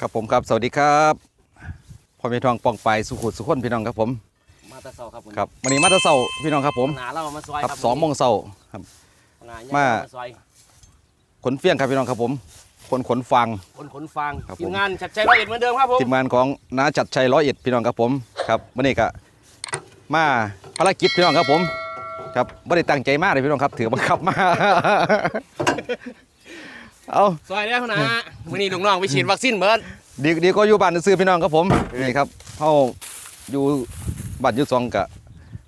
ครับผมครับ สวัสดีครับพ่อแม่ทองปองไปสุขุดสุขคนพี่น้องครับผม มาแตะเสาครับผมครับวันนี้มาแตะเสาพี่น้องครับผมหนาเรามาซอยครับครับสองโมงเสาครับหนามามาซอยขนเฟี้ยงครับพี่น้องครับผมขนขนฟาง คนขนฟางครับผมทีมงานชัดใจร้อยเอ็ดเหมือนเดิมครับผม ทีมงานของน้าจัดชัยร้อยเอ็ดพี่น้องครับผม ครับวันนี้ก็มาภารกิจพี่น้องครับผม ครับไม่ได้ตั้งใจมากเลยพี่น้องครับ ถือบังคับมา เอาซอยแล้วนะมื้อนี้ลุงน้องไปฉีดวัคซีนเบิร์ดดีดีก็อยู่บ้านซื้อๆพี่น้องครับผมนี่ครับเขาอยู่บ้านอยุซองกะ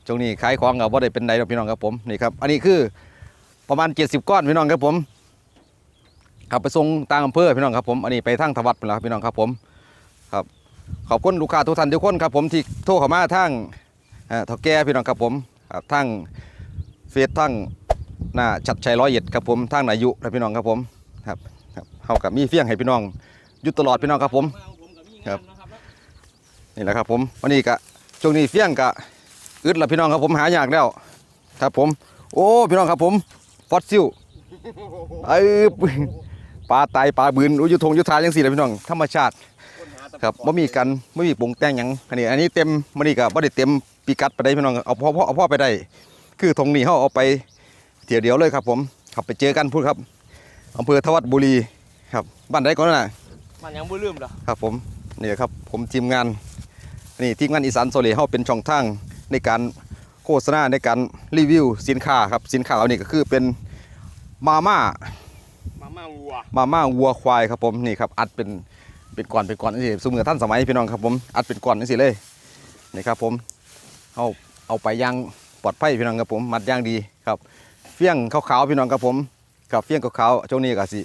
ช่วงนี้ขายของกับว่าได้เป็นใดหรอกพี่น้องครับผมนี่ครับอันนี้คือประมาณ 70 ก้อนพี่น้องครับผมขับไปส่งต่างอำเภอพี่น้องครับผมอันนี้ไปทางทวัดไปแล้วพี่น้องครับผมครับขอบคุณลูกค้าทุกท่านทุกคนครับผมที่โทรเข้ามาทางเอ่อเท่าแก่พี่น้องครับผมครับทางเฟซทางหน้าชัดชัยร้อยเอ็ดครับผมทางนายุนะพี่น้องครับผม ครับครับเขากับมีเฟี้ยงให้พี่น้องอยู่ตลอดพี่น้องครับผม ครับ นี่แหละครับผมวันนี้กะช่วงนี้เฟี้ยงกะอึดละพี่น้องครับผมหายากแล้ว ครับผม โอ้พี่น้องครับผมฟอสซิลไอ้ปลาตายปลาบืนอุยุทงอยุทาจังสี่เลยพี่น้องธรรมชาติครับไม่มีกันไม่มีปรุงแต่งยังอันนี้อันนี้เต็มมันนี่กะไม่ได้เต็มปีกัดไปได้พี่น้องเอาพ่อเอาพ่อไปได้ คือทงนี้เขาเอาไปเที่ยวเดียวเลยครับผมขับไปเจอกันพูดครับ อำเภอทวัดบุรีครับบ้านใดก่อนนะมันยังบ่ลืมเหรอครับผมนี่ครับผมทีมงานนี่ทีมงานอีสานโซเลเฮาเป็นช่องทางในการโฆษณาในการรีวิวสินค้าครับสินค้าเรานี่ก็คือเป็นมาม่ามาม่าวัวมาม่าวัวควายครับผมนี่ครับอัดเป็นเป็นก่อนเป็นก่อนนี่สมือท่านสมัยพี่น้องครับผมอัดเป็นก่อนนี่สิเลยนี่ครับผมเอาเอาไปย่างปลอดภัยพี่น้องครับผมมัดย่างดีครับ เฟี้ยงขาวๆพี่น้องครับผม กับเฟี้ยงขาวๆช่วงนี้ก็สิ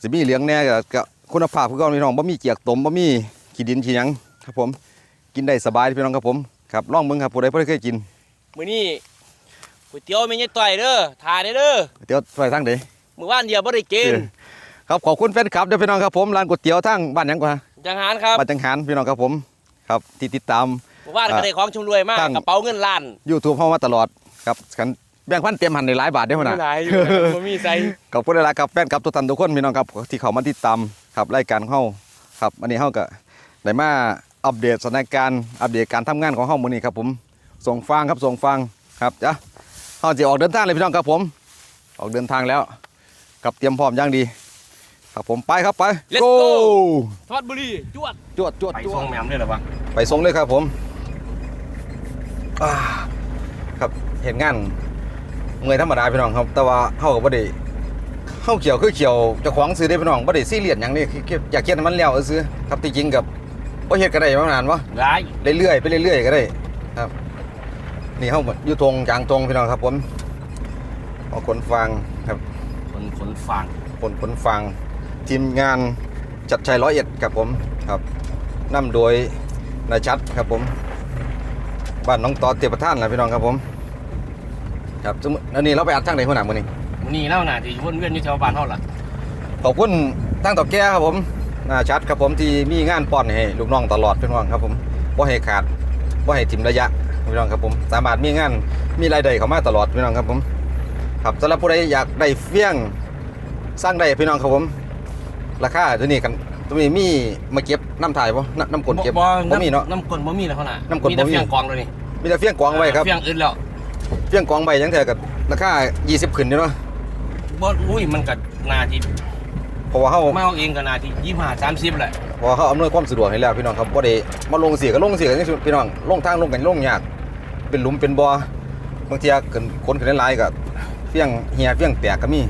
สิมีเหลืองแน่ก็ก็คุณภาพคือเก่าพี่น้องบ่มีเกียกตมบ่มีขี้ดินขี้หยังครับผมกินได้สบายพี่น้องครับผมครับลองเบิ่งครับผู้ใดบ่ได้เคยกินมื้อนี้ก๋วยเตี๋ยวแม่ยายต่อยเด้อทาได้เด้อเดี๋ยวไปทางใดมื้อวานเดียวบ่ได้กินครับขอบคุณแฟนคลับเด้อพี่น้องครับผมร้านก๋วยเตี๋ยวทางบ้านหยังกว่าจังหารครับบ้านจังหารพี่น้องครับผมครับที่ติดตามมื้อวานก็ได้ของชมรวยมากตั้งกระเป๋าเงินล้าน YouTube เข้ามาตลอดครับกัน แบ่งพันเต็มหันในหลายบาทได้อหัวหน้า หลายอยู่บ่มีใส่ขอบคุณหลายๆครับแฟนครับทุกท่านทุกคนพี่น้องครับที่เขามาติดตามครับรายการของเฮาครับวันนี้เฮาก็ได้มาอัปเดตสถานการณ์อัปเดตการทำงานของเฮามื้อนี้ครับผมส่งฟังครับส่งฟังครับจ้ะเฮาจะออกเดินทางเลยพี่น้องครับผม ออกเดินทางแล้วครับเตรียมพร้อมอย่างดี ครับผมไปครับไป Let's go go ทอดบุรีจวด จวดจวดไปจวส่ดงแหม่มเลยเหรอวะไปส่งเลยครับผมอ่าครับเห็นงาน เมื่อยธรรมดาพี่น้องครับ แต่ว่าเฮาก็บ่ได้เฮาเขียวคือเขียวเจ้าของซื้อได้พี่น้องบ่ได้ซีเรียสหยังนี่คืออยากเฮ็ดให้มันแล้วซื้อครับที่จริงกับบ่เฮ็ดก็ได้มานานวะหลายเรื่อยๆไปเรื่อยๆก็ได้ครับ นี่เฮาอยู่ตรงจางตรงพี่น้องครับผมเอาขนฟางครับคนขนฟางขนขนฟางทีมงานจัดชัยร้อยเอ็ดครับผมครับนำโดยนายชัดครับผมบ้านน้องต่อเตียประท่านนะพี่น้องครับผม ครับสมมุติอันนี้เราไปอัดทางไหนหัวหน้ามือนี้มื้อนี้แล้วน่ะที่วนเวียนอยู่แถวบ้านเฮาล่ะขอบคุณทางต่อแก่ครับผมนายชัดครับผมที่มีงานป้อนให้ลูกน้องตลอดพี่น้องครับผมว่าให้ขาดว่าให้ถิ่มระยะพี่น้องครับผม สามารถมีงานมีรายได้เข้ามาตลอดพี่น้องครับผมครับสำหรับผู้ใดอยากได้เฟี้ยงสร้างได้พี่น้องครับผม ราคาตัวนี้กันตัวนี้มีมาเก็บน้ำถ่ายป่ะน้ำกลเก็บบ่บ่มีเนาะน้ำกลบ่มีแล้วเขาน่ะน้ำกลบ่มีมีแต่เฟียงกองเลยนี่มีแต่เฟี้ยงกวางไว้ครับเฟียงอื่นแล้ว เฟี้ยงกวางใบยังแต่กับราคา20ขึ้นอยู่เนาะบ่อุ้ยมันก็นาทีเพราะว่าเฮามาเอาเองก็นาที25 30แหละเพราะว่าเฮาอำนวยความสะดวกให้แล้วพี่น้องครับบ่ได้มาลงเสียก็ลงเสียกันจังซี่พี่น้องลงทางลงกันลงยาก เป็นหลุมเป็นบ่อบางเทีขึ้นคนขึ้นหลายๆก็เฟี้ยงเหียเฟี้ยงแตกก็มี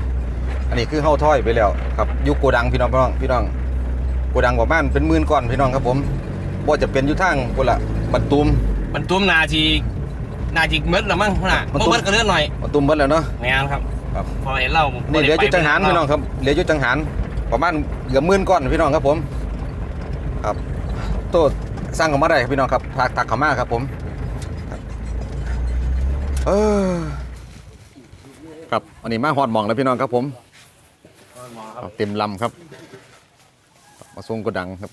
อันนี้คือเฮาถอยไปแล้วครับอยู่โกดังพี่น้องพี่น้องพี่น้องโกดังประมาณเป็นหมื่นก้อนพี่น้องครับผมบ่จะเป็นอยู่ทางพุ่นละบัดตูมมันตุ้มนาที นาทีเม็ดละมั้งน่ะมันบ่ตุ้ม เม็ดก็เลื่อนหน่อยบัดตูมเบิดแล้วเนาะ แม่นครับครับ พอเห็นเรานี่เหลือจุดจังหารพี่น้องครับ เหลือจุดจังหารประมาณเกือบหมื่นก้อนพี่น้องครับผม ครับโตสร้างเข้ามาได้ครับพี่น้องครับถักถักเข้ามาครับผมครับเออครับอันนี้มาหอดหมองแล้วพี่น้องครับผมเอาเต็มลำครับ มาทรงกระดังครับ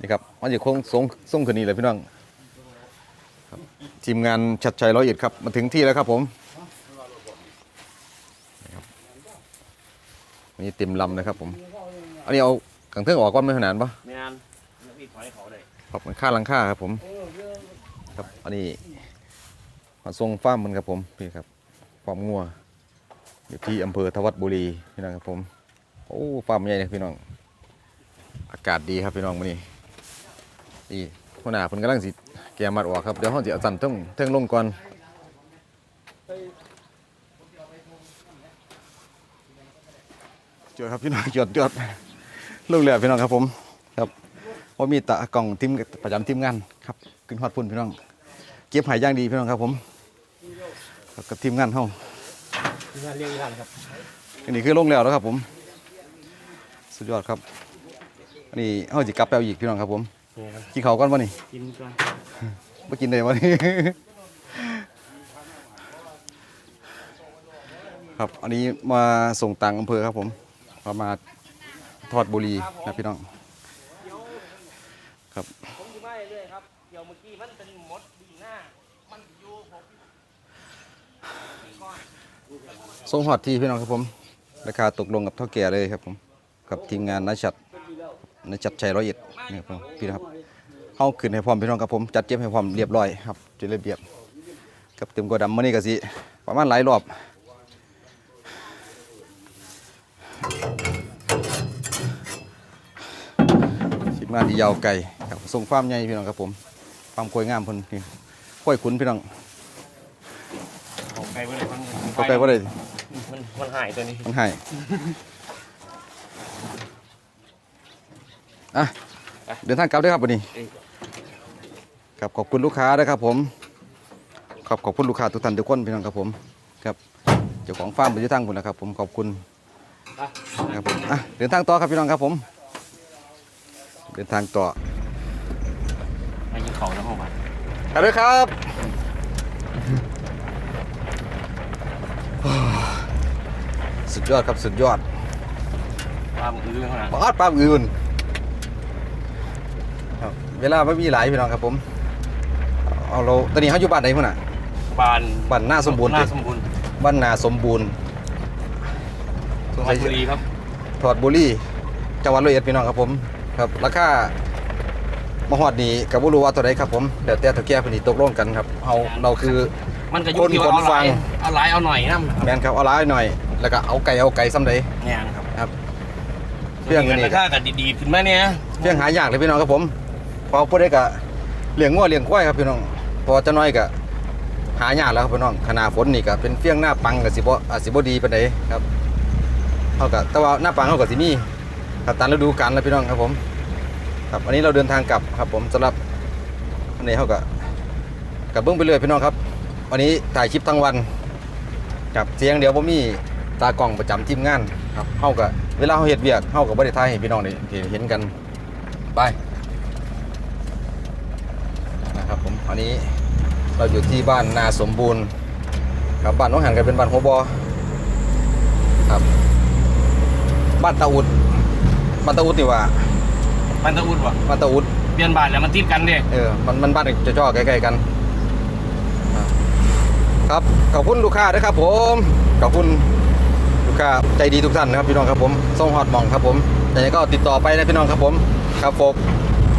นี่ครับมันจะคงทรงทรงคืนนี้เลยพี่น้องครับ ทีมงานชัดชัยร้อยเอ็ดครับ มาถึงที่แล้วครับผมนี่เต็มลำนะครับผม อันนี้เอากังเทิงออกก่อนไม่ขนาดปะแม่นแล้วพี่ถอยเขาได้ครับมันค่าหลังค่าครับผมครับอันนี้มาทรงฟาร์มมันครับผมพี่ครับฟาร์มงัวอยู่ที่อำเภอทวัดบุรีพี่น้องครับผมโอ้ฟาร์มใหญ่เลยพี่น้อง อากาศดีครับพี่น้องมื้อนี้นี่หัวหน้าเพิ่นกำลังสิ แกะมัดออกครับ เดี๋ยวเฮาสิเอาสั่นเทิงเทิงลงก่อน จวดครับพี่น้องจวดจวดลูกเรือพี่น้องครับผม ครับพอมีตากล่องทีมประจำทีมงานครับขึ้นฮอดพุ่นพี่น้อง เก็บใหายอย่างดีพี่น้องครับผมครับกับทีมงานเฮาที่งานเลี้ยงร้านครับอันนี้คือลงแล้วแล้วครับผม สุดยอดครับ อันนี้เฮาสิกลับไปเอาอีกพี่น้องครับผมนี่ครับ กินข้าวก่อนบ่นี่กินก่อนบ่กินได้บ่นี่ ครับ อันนี้มาส่งตังอำเภอครับผมมามาทอดบุรีนะพี่น้องครับผมอยู่ไม่เรื่อยครับเดี๋ยวเมื่อกี้มันเป็นมดดีหน้า มันอยู่ผมส่งฮอดที่พี่น้องครับผม ราคาตกลงกับเท่าแก่เลยครับผม กับทีมงานนัชัด นัชัดชัยร้อยเอ็ดนี่ครับผมพี่นะครับเฮาขึ้นให้พร้อมพี่น้องครับผมจัดเก็บให้พร้อมเรียบร้อยครับจะเรียบเรียบกับเต็มกว่าดำมื้อนี้ก็สิประมาณหลายรอบสิมาที่ยาวไก่ครับส่งฟาร์มใหญ่พี่น้องครับผมฟาร์มกล้วยงามเพิ่นนี่กล้วยขุนพี่น้องเอาไก่ไว้เลยมันเข้าไปบ่ได้มันมันหายตัวนี้มันให้ อะเดินทางกลับด้วยครับวันนี้ครับขอบคุณลูกค้าด้วยครับผมขอบขอบคุณลูกค้าทุกท่านทุกคนพี่น้องครับผมครับเจ้าของฟาร์มเป็นที่ตั้งผมนะครับ ผมขอบคุณนะครับผมอะเดินทางต่อครับพี่น้องครับผม เดินทางต่อมายิงเขาแล้วเข้ามาครับด้วยครับสุดยอดครับสุดยอดว่ามึงอื้อเขานะปอดปลาอื่นครับ เวลาไม่มีหลายพี่น้องครับผมเอาเราตอนนี้เขาอยู่บ้านไหนพุ่นน่ะบานบ้านหน้าสมบูรณ์หน้าติสมบูรณ์บ้านนาสมบูรณ์จังหวัดบุรีครับถอดบุรีจังหวัดร้อยเอ็ดพี่น้องครับผมครับราคามาฮอดนี้กับบุรู้ว่าตัวใดครับผมเดี๋ยวแต่ตะแก่เพนนีตกลงกันครับเอาเราคือมันก็อคยุ่นที่ว่าคนเอาหลายฟังเอาหลายเอาหน่อยนะแมนครับเอาหลายหน่อย แล้วก็เอาไก่เอาไก่ซ้ำใดเนี่ยครับเรื่องเงินี้นราคากันดีๆขึ้นมาเนี่ยเพียงหายากเลยพี่น้องครับผม พอพูดได้กะเลี้ยงงัวเลี้ยงควายครับพี่น้องพอจะน้อยกะหายากแล้วครับพี่น้องขนาฝนนี่ก็เป็นเฟี้ยงหน้าปังกับสิบอาสิบดีปานใดครับเฮาก็แต่ว่าหน้าปังเฮาก็สิมีครับตามฤดูกาลแล้วพี่น้องครับผม ครับอันนี้เราเดินทางกลับครับผมสำหรับอันนี้เฮาก็กับเบิ่งไปเรื่อยพี่น้องครับวันนี้ถ่ายคลิปทั้งวันครับเสียงเดี๋ยวบ่มีตากล้องประจำทีมงานครับเฮาก็เวลาเฮาเฮ็ดเวียกเฮาก็บ่ได้ถ่ายให้พี่น้องได้เห็นกันไปนะครับผม อันนี้เราอยู่ที่บ้านนาสมบูรณ์ครับบ้านน้องหันกันเป็นบ้านหัวบอครับ บ้านตาอุดบ้านตาอุดนี่ว่ามันตะอุดวะบ้านตาอุดเปลี่ยนบาทแล้วมันติดกันเด้เออมันมันบ้านจะจ่อๆใกล้ๆกันอ่าครับขอบคุณลูกค้าด้วยครับ ผมขอบคุณลูกค้าใจดีทุกท่านนะครับพี่น้องครับผมส่งฮอดหมองครับผมแต่ก็ติดต่อไปนะพี่น้องครับผม ครับผม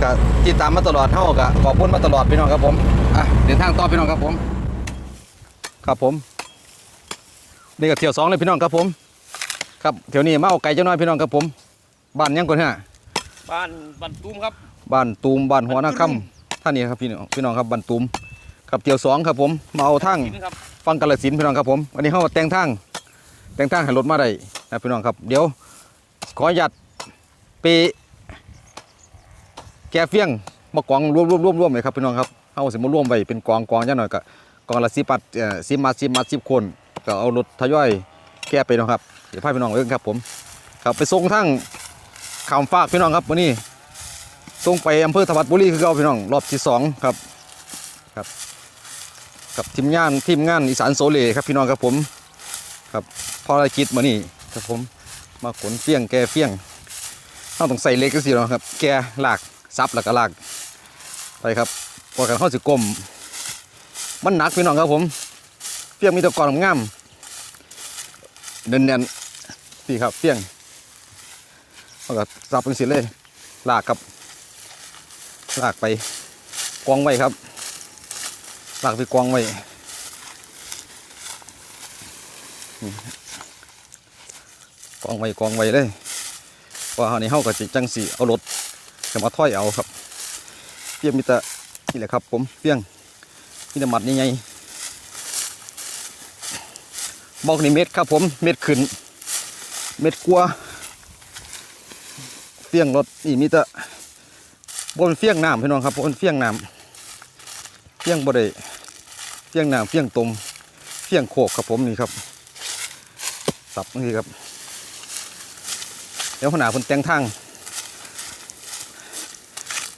ก็ติดตามมาตลอดเท่ากับขอบคุณมาตลอดพี่น้องครับผมอะเดินทางต่อพี่น้องครับผม ครับผม นี่ก็เที่ยวสองเลยพี่น้องครับผม ครับเที่ยวนี้มาเอาไก่เจ้าน้อยพี่น้องครับผมบ้านยังก่อนฮะบ้านบ้านตุ้มครับบ้านตูมบ้านหัวนาคำท่านนี้ครับพี่น้องพี่น้องครับบ้านตูมครับเที่ยวสองครับผมมาเอาทางกินครับฟังกาลสินธุ์พี่น้องครับผมวันนี้เขาแต่งทางแต่งทางให้รถมาได้นะพี่น้องครับ เดี๋ยวขออนุญาตไป แกเฟี้ยงมากองรวมรวมรวมรวมเลยครับพี่น้องครับเขาสิมาร่วมไว้เป็นกองกองจังหน่อยก็กองละสิบมัดเอ่อสิบมัดสิบมัดสิบคนก็เอารถทยอยแก้ไปเนาะครับเดี๋ยวพาพี่น้องเรื่องครับ ผมครับไปส่งทั้งขามฝากพี่น้องครับวันนี้ส่งไปอำเภอธวัดบุรีคือเก่าพี่น้องรอบที่สองครับ กับทีมงานทีมงานอีสานโซเลครับพี่น้องครับผมครับภารกิจมานี่ครับผมมาขนเฟี้ยงแกเฟี้ยงเราต้องใส่เล็กก็สิเนาะครับ แกหลาก ซับแล้วก็ลากไปครับพอกันเข้าสิกลมมันหนักพี่น้องครับผมเฟี้ยงมีตะกอนงามเด่นๆนี่ครับเฟี้ยงเขาก็สับเป็นสิเลยลากครับลากไปกองไว้ครับลากไปกองไว้กองไว้กองไว้เลยว่าเขานี่เขาก็จิจังสีเอารถ จะมาถ้อยเอาครับเพียงมีแต่นี่แหละครับ ผมเพียงมีแต่หมัดใหญ่ๆบอกนี่เม็ดครับผมเม็ดขึ้น เม็ดกลัวเฟี้ยงรถนี่มีแต่บนเฟี้ยงน้ำพี่น้องครับบนเฟี้ยงน้ำเฟี้ยงบ่ได้เฟี้ยงน้ำเฟี้ยงตมเฟี้ยงโคกครับผมนี่ครับสับนี่ครับ เดี๋ยวขนาดคนแต่งทาง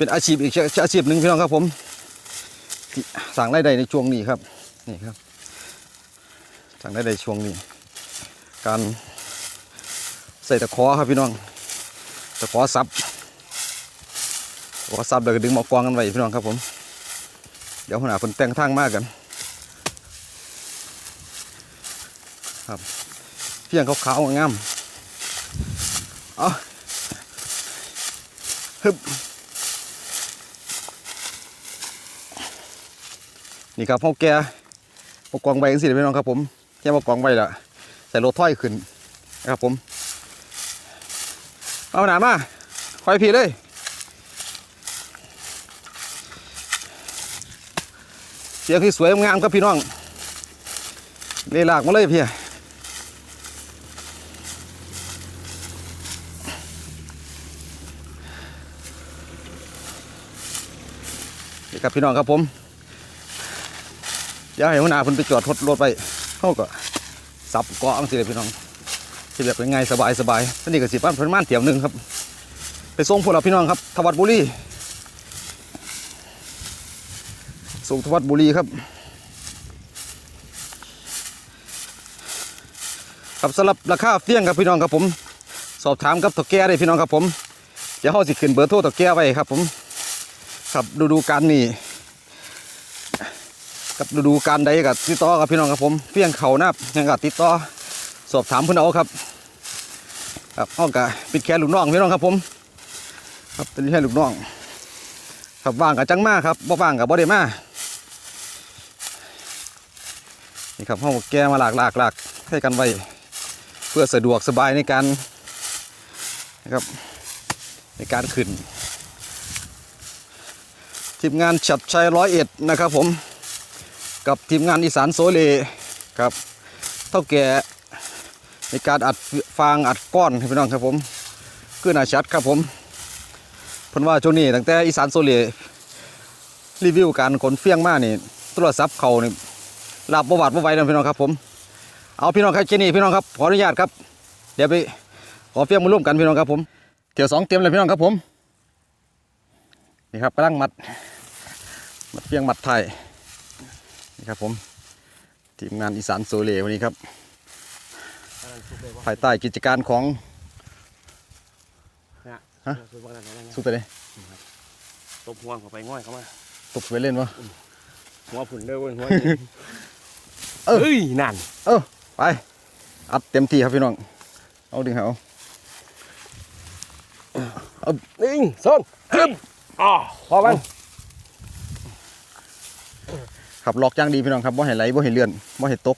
เป็นอาชีพอีกอาชีพหนึ่งพี่น้องครับผมสั่งได้ใดในช่วงนี้ครับนี่ครับ สั่งรายได้ช่วงนี้ การใส่ตะขอครับพี่น้องตะขอซับตะขอซับเดี๋ยวก็ดึงหมากวางกันไว้พี่น้องครับผม เดี๋ยวขนาดคนแต่งทางมากกัน ครับเพียงขาวๆงามเอาฮึบ นี่ครับพ่อแกมากวางใบกันสิพี่น้องครับผมแค่มากวงใบละใส่รถถ้อยขึ้นนะครับผมเอาหนามาคอยพีเลยเสียงที่สวยงามครับพี่น้องเลหลากมาเลยพี่นี่ครับพี่น้องครับผม อย่าให้หัวหน้าเพิ่นไปจอดรถรถไปเขาก็สับเกาะอังสิเลยพี่น้องสิแบบเป็นไงสบายสบายสนิทกับสิบ้านเพิ่นม่านเถี่ยวหนึ่งครับ ไปส่งพวกเราพี่น้องครับทวัดบุรีส่งทวัดบุรีครับครับสำหรับราคาเฟี้ยงครับพี่น้องครับผม สอบถามกับตะแก่ได้พี่น้องครับผม เดี๋ยวเขาสิขึ้นเบอร์โทรตะแก่ไว้ครับผมครับดูดูการนี่ กับดูดูการใดกับติดต่อกับพี่น้องครับผมเฟี้ยงเขานับยังกับติดต่อสอบถามเพื่อนเอาครับครับห้องกะปิดแขนลูกน้องพี่น้องครับผม ครับเป็นแค่ลูกน้องครับว่างกับจังมากครับบ่ว่างกับบ่ได้มานี่ครับห้องแกมาหลากหลากหลากให้กันไว้เพื่อสะดวกสบายในการนะครับในการขึ้นทีมงานฉัดชัยร้อยเอ็ดนะครับผม กับทีมงานอีสานโซเลครับเท่าแก่ในการอัดฟางอัดก้อนพี่น้องครับผมคือหนาชัดครับผมเพนว่าช่วงนี้ตั้งแต่อีสานโซเลรีวิวการขนเฟี้ยงมานี่โทรศัพท์เขานี่รับประวัติประไว้นะพี่น้องครับผมเอาพี่น้องครับเจนี่พี่น้องครับขออนุญาตครับเดี๋ยวไปขอเฟี้ยงมาร่วมกันพี่น้องครับผมเที่ยวสองเตรียมเลยพี่น้องครับผมนี่ครับกำลังมัดมัดเฟี้ยงมัดไทย นี่ครับผมทีมงานอีสานโซเลียวันนี้ครับภายใต้กิจการของฮะสุดไปเลยตบหัวเข้าไปง่อยเข้ามาตบไปเล่นวะหัวผุนเด้อเว้ยหัวเออเอ้ยนั่นเออไปอัดเต็มที่ครับพี่น้องเอาดึงเอาหนึ่งสองขึ้นอ๋อพอมัน ขับล็อกอย่างดีพี่น้องครับบ่เห็นไหลบ่เห็นเลื่อนบ่เห็นตก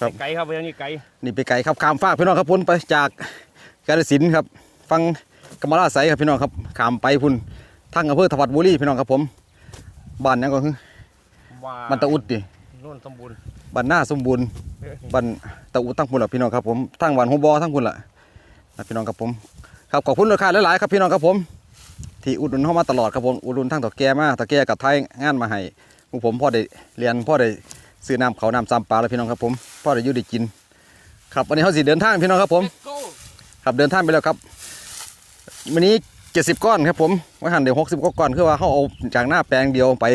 ครับ ไก่ครับเรื่องนี้ไก่นี่ไปไกลครับข้ามฟากพี่น้องครับพุ่นไปจากกาฬสินธุ์ครับ ฟังกำมะลาไสครับพี่น้องครับข้ามไปพุ่นทางอำเภอถวัดบุรีพี่น้องครับผมบ้านหยังก็คือว่าบ้านตะอุดดินุ่นสมบูรณ์บ้านหน้าสมบูรณ์บันตะอุตั้งพุ่นละพี่น้องครับผมทั้งวันหัวบอทั้งพุ่นละนะพี่น้องครับผมครับขอบคุณลูกค้าหลายๆครับพี่น้องครับผมที่อุดหนุนเข้ามาตลอดครับผมอุดหนุนทั้งตะแก่มาตะแก่กับไทยงานมาให้ พวกผมพ่อได้เรียนพ่อได้ซื้อน้ำเขาน้ำซ้ำปลาแล้วพี่น้องครับผมพ่อได้ยู่ได้กิน ครับวันนี้เขาสิเดินทางพี่น้องครับผม ครับเดินทางไปแล้วครับวันนี้เจ็ดสิบก้อนครับผมว่าหันเดี๋ยวหกสิบก้อนคือว่าเขาเอาจากหน้าแปลงเดียวไป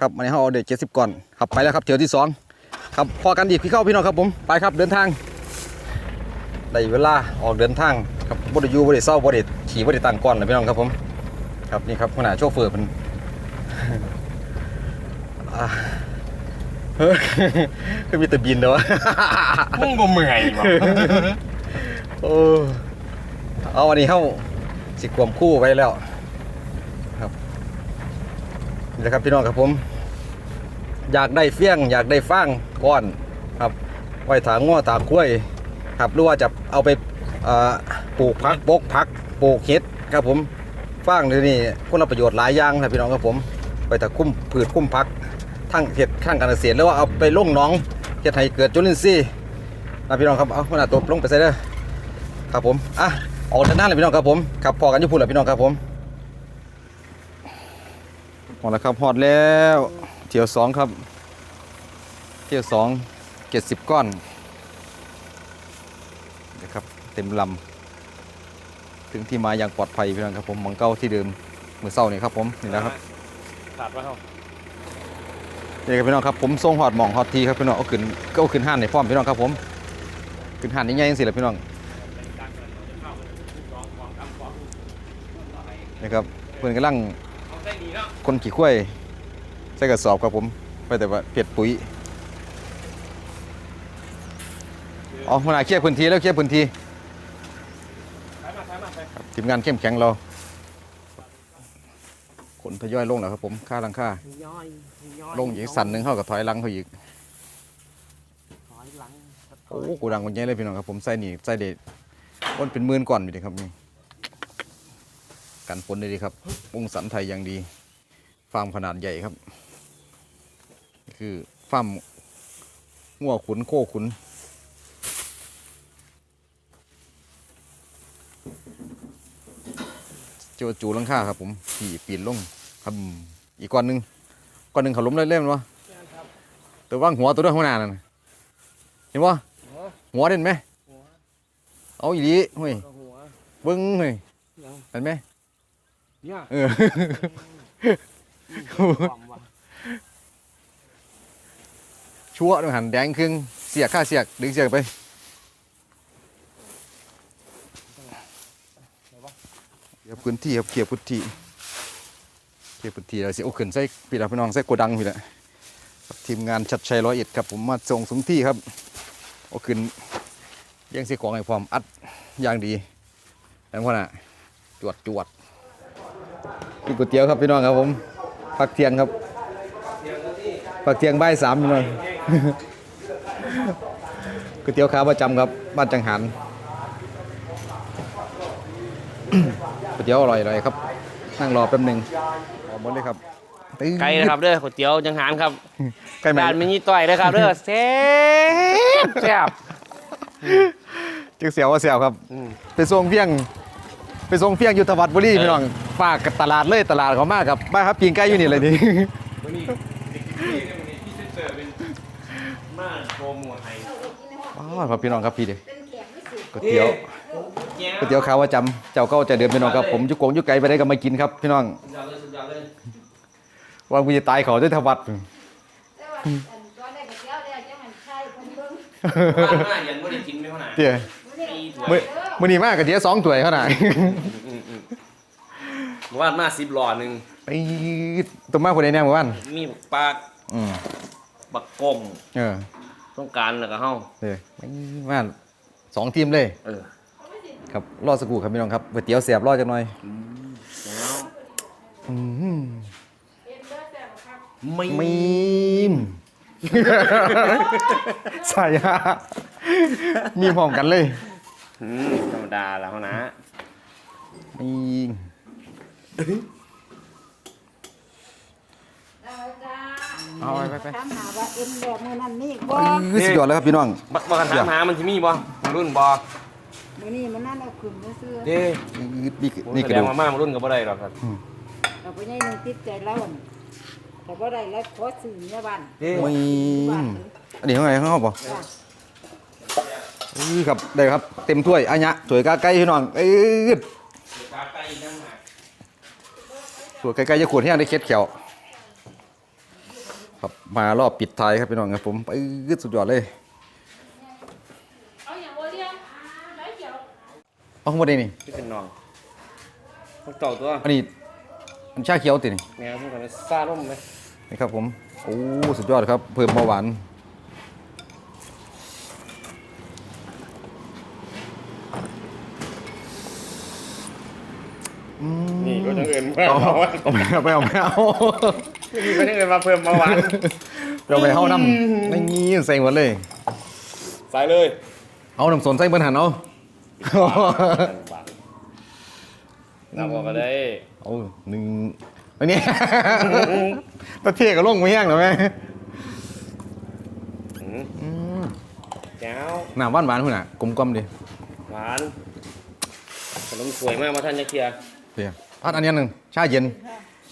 ครับวันนี้เขาเอาเด็กเจ็ดสิบก้อนขับไปแล้วครับเที่ยวที่สองครับพอกันอีพี่เข้าพี่น้องครับผมไปครับเดินทางได้เวลาออกเดินทางครับบไดยูบไดเศร้าบไดขี่บไดตังก้อนนะพี่น้องครับผม ครับนี่ครับขนาดโชเฟอร์มัน เฮ้ยคือมีแต่บินเด้อวะมึงบ่เมื่อยบ่โอ้เอาวันนี้เข้าสิควมคู่ไว้แล้ว ครับนี่แหละครับพี่น้องครับผม อยากได้เฟี้ยง อยากได้ฟางก้อนครับไว้ถางง้อถางกล้วย ครับหรือว่าจะเอาไปเอ่อปลูกพักบกพักปลูกเห็ดครับผมฟางนี่นี่คุณประโยชน์หลายอย่างครับพี่น้องครับผม ไปถ้าคุ้มพืชคุ้มพัก ทั้งเห็ดข้างการเกษตรหรือว่าเอาไปลงน้องเห็ดให้เกิดจุลินทรีย์นะพี่น้องครับเอาขนาดตัวลงไปใส่เด้อครับผมอะออกจากนั้นเลยพี่น้องครับผมครับพอกันยุพูดเลยพี่น้องครับผมหมดแล้วครับหอดแล้วเที่ยวสองครับ เที่ยวสองเจ็ดสิบก้อนนะครับเต็มลำถึงที่มาอย่างปลอดภัยพี่น้องครับผมมองเก้าที่เดิมมือเศร้านี่ครับผมนี่แหล้วครับขาดไว้เขา นี่ครับพี่น้องครับผมส่งหอดหมองหอดทีครับพี่น้องเอาขึ้นก็เอาขึ้นห้านในพร้อมพี่น้องครับผมขึ้นห้านนี่ใหญ่ยังสิละพี่น้องนี่ครับเพื่อนกำลังคนขี่ข้วยใส่กระสอบครับผมไปแต่ว่าเพียดปุ๋ยอ๋อมันอาเคลียร์พื้นที่แล้วเคลียร์พื้นที่ทีมงานเข้มแข็งเรา คนทยอยลงแล้วครับผมค่าหลังค่าย่อยย่อยลงอีกสั่นหนึ่งเข้ากับถอยหลังเขาอีกถอยหลังโอ้กูดังคนใหญ่เลยพี่น้องครับผมใส่นี่ใส่เด็ดวันเป็นหมื่นก่อนอยู่ดีครับนี่กันฝนเลยดีครับวงสันไทยอย่างดี ฟาร์มขนาดใหญ่ครับนี่คือฟาร์มงัวขุนโคขุน จ้าจูหลังค่าครับผมขี่ปีนลงครับอีกก้อนหนึ่งก้อนหนึ่งเขาล้มเล่นๆวะแต่ว่างหัวตัวด้วยข้างหน้านั่นน่ะเห็นปะหัวเด่นไหมหัวเอาอีดีเฮ้ยหัวเบิ้งเฮ้ยยังเห็นไหมเนี่ยเออความว่ะชั่วด้วยหันแดงครึ่งเสียกค่าเสียกดึงเสียกไป กียบพื้นที่ครับเกียบพื้นที่เกียบพื้นที่เราสิเอาขึ้นใส่พี่น้องพี่น้องใส่โกดังพี่แหละทีมงานชัดชัยร้อยเอ็ดครับผมมาส่งสมที่ครับเอาขึ้นยังสียของให้ความอัดอย่างดีแล้วพ่อน่ะจวดจวดกินก๋วยเตี๋ยวครับพี่น้องครับผมพักเที่ยงครับปักเทียงบ่ายสามพี่น้องก๋วยเตี๋ยวขาประจำครับบ้านจังหัน ก๋วยเตี๋ยวอร่อยเลยครับ นั่งรอแป๊บหนึงออกหมดเลยครับตื้อไก่นะครับเด้อก๋วยเตี๋ยวจังหารครับไก่ไหมด้านมินิต่อยนะครับเด้อแซ่บแซ่บจึงเสียวว่าเสียวครับอืมไปส่งเพียงไปส่งเพียงอยุทธวัฒน์บุรีพี่น้องฝากกับตลาดเลยตลาดเขามากครับมาครับปีนไก่อยู่นี่เลยนี่วันนี้เด็กที่นี่วันนี้ที่เซ็นเซอร์เป็นมาโปรโมทให้อ๋อครับพี่น้องครับพี่เดีก๋วยเตี๋ยวแย่ ก๋วยเตี๋ยวขาวว่าจำเจ้าเก็จะเดินพี่น้องครับผมอยุกงอยุไก่ไปได้ก็มากินครับพี่น้องสุดยอดเลยสุดยอดเลยว่ากูจะตายเขาด้วยทวัดแต่ว่าอันตอนแรกก็เที่ยวได้จังมันใช่คนเบิ่งบ้านมายันไม่ได้กินไม่เท่าไหร่เดี๋ยวมื้อนี้ตีถั่วมือมือนี้มากกับเดี๋ยวสองถ้วยเท่าไหร่อืมอืมวาดมาสิบหล่อหนึ่งไปตัวมากคนใดแน่หมู่บ้านมีบักปากอืมบักกงเออต้องการแล้วก็เฮาเดี๋ยวไปมาสองทีมเลย เออ ครับรอสักครู่ครับพี่น้องครับก๋วยเตี๋ยวเสียบรอจังหน่อยแล้วอื้อหือไม่มีมใส่ฮะมีพร้อมกันเลยอืมธรรมดาแล้วนะมีมเอาจ้าเอาไปไปไปถามหาว่าเอ็มแบบมื้อนั้นนี่บ่อื้อสุดยอดเลยครับพี่น้องบักบักกันถามหามันที่มีบ่รุ่นบ่ มื้อนี้มันนั่นเอาขึ้นซื่อเด้อื้อนี่คือนี่นี่แสคือดดูงว่ามารุ่นกับบ่ได้หรอกครับๆเอาไปให้นึงติดใจเราอั่นแต่บ่ได้แล้วขอซื้อเนี่ยบ้านเด้มีมอันนี้ข้างในข้างนอกป่ะจ้ะอือครับ ได้ครับ เต็มถ้วยอันยะถ้วยกาไก่พี่น้องเอ้ยกาไก่นั่งหาถ้วยไก่ๆจะขวดให้ยังได้เคล็ดเขียวครับ มารอบปิดท้ายครับพี่น้องครับผมเอ้ยสุดยอดเลย เอาอย่างโอเลี้ยงร้อยเกี่ยว เอาข้างบนนี่นี่ที่เป็นน้องมันเต่าตัวอันนี้อันชาเขียวตินี่แมวที่ทำให้ซาร่มไหมนี่ครับผมโอ้สุดยอดครับ เพิ่มเบาหวานอืมนี่ก็ต้องเอินเพิ่มเอาเบาหวานเอาไม่เอาไม่เอาไม่เอานี่ก็ต้องเอินมาเพิ่มเบาหวานเราไปเข้าน้ำไม่งี้ใส่หมดเลย ใส่เลย เอาน้ำสนใส่เบิ้หันเอา น้ำออกก็ได้เอาหนึ่งอันนี้ประเทศก็ลงไม่แห้งหรอแม่อืมแก้วหน้าหวานหวานๆคุณน่ะกลมกลมๆดิหวานขนมสวยมากมาท่านจะเคลียร์เพียพัดอันนี้หนึ่งชาเย็น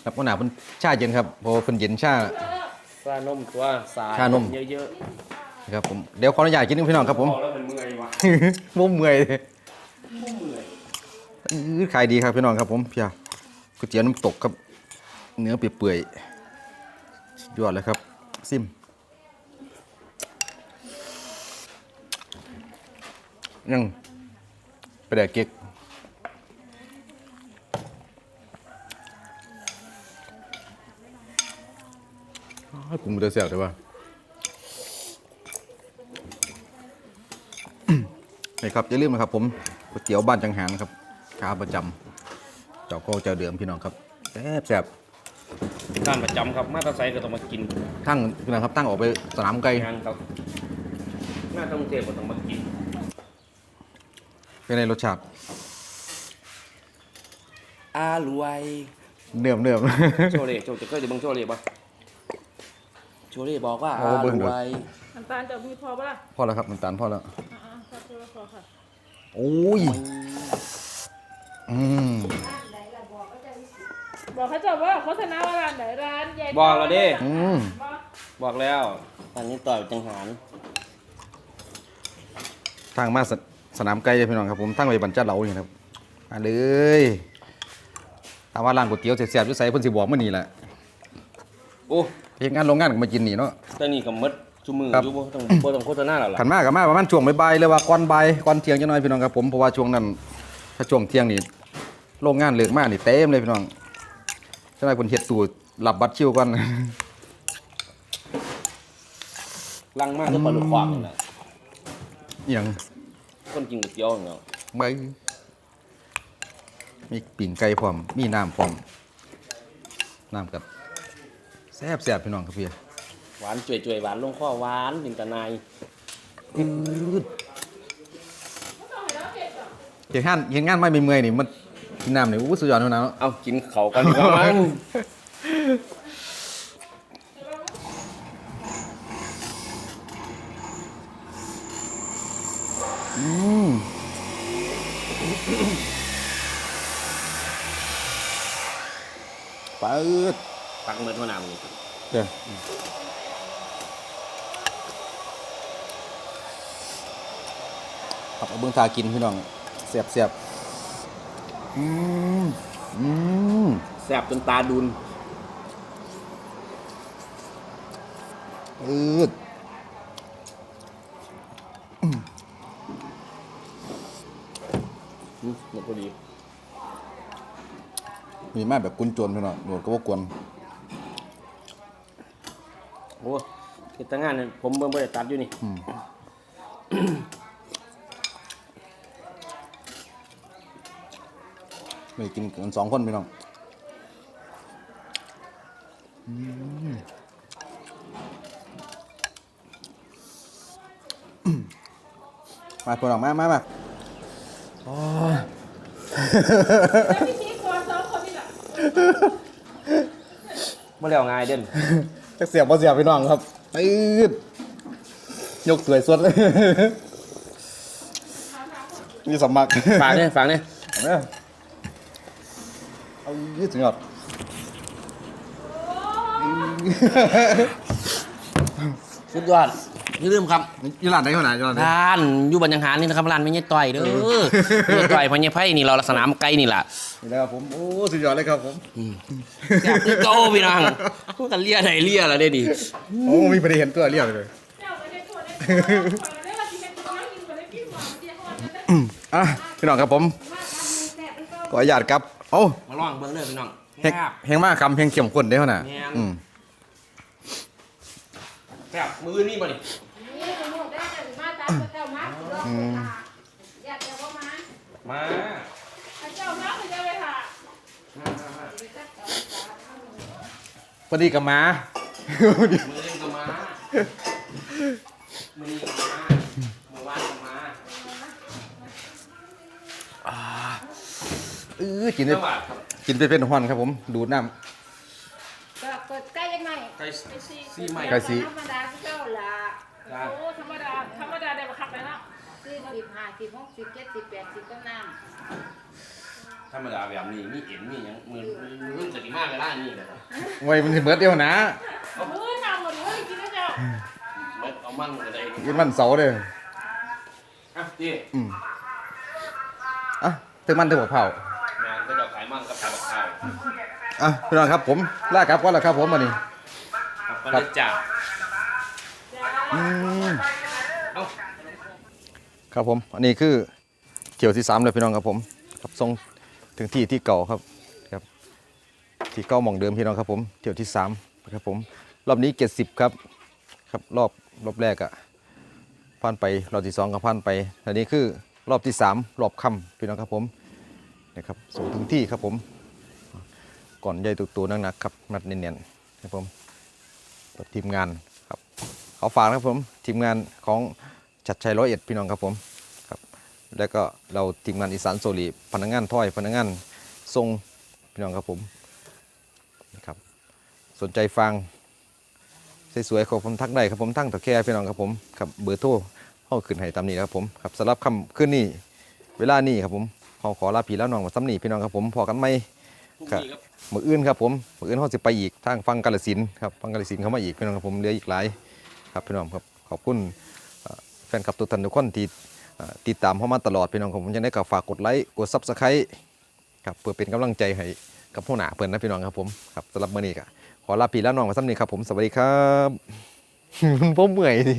ครับคนหนาเป็นชาเย็นครับเพอเป็นเย็นชา ซานมตัวสายชานม เยอะครับผมเดี๋ยวขออนุญาตกินนึงพี่น้องครับๆผมพอแล้วมันเมื่อยวะมุมเมื่อยเลยอื้อ ขายดีครับพี่น้องครับผมเพียก๋วยเตี๋ยวน้ำตกครับ เนื้อเปื่อยๆยอดเลยครับ ซิม ยังไปแดกเก๊กอ้าวปรุงมันจะเสียบได้ป่ะนี่ครับอย่าลืมนะครับผมก๋วยเตี๋ยวบ้านจังหารครับ ขาประจำเจ้าก็เจ้าเดิมพี่น้องครับแซ่บแซ่บร้านประจำครับมาตาไซก็ต้องมากินทั้งพี่น้องครับตั้งออกไปสนามไกลงานครับหน้าต้องเทพก็ต้องมากินเป็นในรสชาติอร่อยเนื่อมเนื่อมโชเล่โชจะเคยจะเบิ่งโชเล่ปะโชเล่บอกว่าโอ้อเบิ่งเด้อร่อยน้ำตาลจะมีพอปะล่ะพอแล้วครับน้ำตาลพอแล้วอ่าๆพอพอพอค่ะโอ้ย อืม บอกเขาจะว่าโฆษณาว่าร้านไหนร้านใหญ่บอกแล้วดิ อืมบอกบอกแล้วตอนนี้ต่อยจังหารทางมาสสนามไกลเลยพี่น้องครับผมทั้งไปบรรจัดเหลานี่ครับมาเลยถามว่าร้านก๋วยเตี๋ยวเสียบๆอยู่ใส่เพิ่นสิบอกเมื่อนี้แหละโอ้เฮ็ดงานโรงงานก็มากินนี่เนาะแต่นี่ก็หมดชุมือครับ อยู่บ่ต้องบ่ต้องโฆษณาแล้วล่ะขันมากกับมาประมาณช่วงบ่ายๆเลยว่าก่อนบ่ายก่อนเที่ยงจังหน่อยพี่น้องครับผมเพราะว่าช่วงนั้นถ้าช่วงเที่ยงนี่ โรงงานเลิกมากนี่เต็มเลยพี่น้องจังหน่อยเพิ่นเฮ็ดสูตรหลับบัตรคิวก่อนลังมากคือปลาลูกควางนี่แหละอหย่างคนกินก๋วยเตี๋ยวเนาะใบมีปิ่งไก่พร้อม มีน้ำพร้อม น้ำกับแซ่บๆพี่น้องครับพี่หวานจ่วยๆหวานลงคอหวานถึงตะนายอืดเฮ็ดงานเฮ็ดงานไม่เมื่อยๆนี่มัน กินน้ำนี่อู้สุดยอดเลยนะเนาะเอากินเขากันดีกว่ามั้งอืมปืดตักเมื่อทั่วหน้ามึงเดี๋ยวครับเอาเบื้องตากินพี่น้องเสียบเสียบ อืมอืมแซ่บจนตาดุนอืดอืมเนี่ยพอดี มีมาแบบกุนจวนพี่น้องโดดก็ว่ากวนโอ้เฮ็ดแต่งานเนี่ยผมเบิ่งบ่ได้ตัดอยู่นี่ อืม ไม่กินกันสองคนพี่น้องอืมมาพี่น้องมามามาโอ้ยแล้วพี่ชี้คอสองคนนี่แหละบ่แล้วง่ายเด่นจักเสียบบ่เสียบพี่น้องครับปื๊ดยกสวยสดเลย นี่สมัครฝากเนี่ยฝากเนี่ย เอาเอายืดถึงยอดสุดยอดอย่าลืมครับยี่หลานได้ขนาดยี่หลานได้ร้านอยู่บรรยังหารนี่นะครับร้านไม่ใช่ต่อยเด้อไม่ใช่ต่อยพญไพ่นี่เราสนามไกลนี่ล่ะนี่นะครับผมโอ้สุดยอดเลยครับผมแซ่บคือเก่าพี่น้องพวกกันเลียไหนเลียละเด้ดิโอ้มีประเด็นตัวเรียบเลยเจ้าไม่ได้ตัวได้ตัวได้ว่าที่เป็นตัวนั่งกินคนได้กินหวานเดียวคนได้อะพี่น้องครับผมขออนุญาตครับ โอ้มาลองเบิ้งเด้อพี่น้องแฮงแฮงมากคำแฮงเขียมข้นได้ขนาดอืมแซ่บมือนี่บ่นี่มามพอดีกับมามือกับมามือกับมา เออกินไปจังหวัดครับกินไปเป็นหอนครับผม ดูดน้ ก็เปิดใกล้ยังไงไก่ซีใหม่ไก่สีธรรมดาที่เจ้าละจ้าโอ้ธรรมดาธรรมดาได้บักคักเลยเนาะสี่สิบห้าสิบหกสิบเจ็ดสิบแปดสิบก็น้ธรรมดาแบบนี้มีเอ็นมีหยังมือมือรุ่นสติมากเลยล่ะนี่เลยำไว้มันสิเบิดเดียวนะโอ้ยน้ำหมดเลยกินแล้วเจ้าเบิดเอามันอะไรกินมันเสาร์เลยอะพี่อืมอะถึงมันถึงหัวเผา อะพี่น้องครับผมลากลับก่อนแล้วครับผมวันนี้ครับก็เลยจ่าอืมเอ้าครับผม อันนี้คือเกี่ยวที่สามเลยพี่น้องครับผมครับทรงถึงที่ที่เก่าครับครับที่เก่าหมองเดิมพี่น้องครับผมเที่ยวที่สามครับผมรอบนี้เจ็ดสิบครับครับรอบรอบแรกอะผ่านไปรอบที่สองก็ผ่านไปอันนี้คือรอบที่สามรอบค่ำพี่น้องครับผมนะครับส่งถึงที่ครับผม ก่อนใหญ่ตัวๆนักๆครับมัดเนียนๆครับผมกับทีมงานครับขอฝากนะครับผมทีมงานของชัดชัยร้อยเอ็ดพี่น้องครับผมครับแล้วก็เราทีมงานอีสานโซลีพนักงานถ้อยพนักงานทรงพี่น้องครับผมนะครับสนใจฟังสวยๆขอผมทักได้ครับผมทั้งตะแค่พี่น้องครับผมครับเบอร์โทรเข้าขึ้นให้ตามนี้ครับผมครับสำหรับคำขึ้นนี่เวลานี้ครับผมขอขอลาพี่แล้วน้องมาซ้ำนี่พี่น้องครับผมพอกันไหม พรุ่งครับนี้ครับมืออื่นครับผมมืออื่นเขาจะไปอีกทางฟังกาลสินธุ์ครับฟังกาลสินธุ์เข้ามาอีกพี่น้องครับผมเหลืออีกหลายครับพี่น้องครับขอบคุณเอ่อแฟนคลับทุกท่านทุกคนที่เอ่อติดตามเข้ามาตลอดพี่น้องครับผมยังได้กับฝากกดไลค์กดซับสไครต์ครับเพื่อเป็นกำลังใจให้กับผู้หนาเพื่อนนะพี่น้องครับผมครับสำหรับมื้อนี้ก็ขอลาพี่แล้วน้องมาซ้ำนี่ครับผมสวัสดีครับผมเมื่อยดิ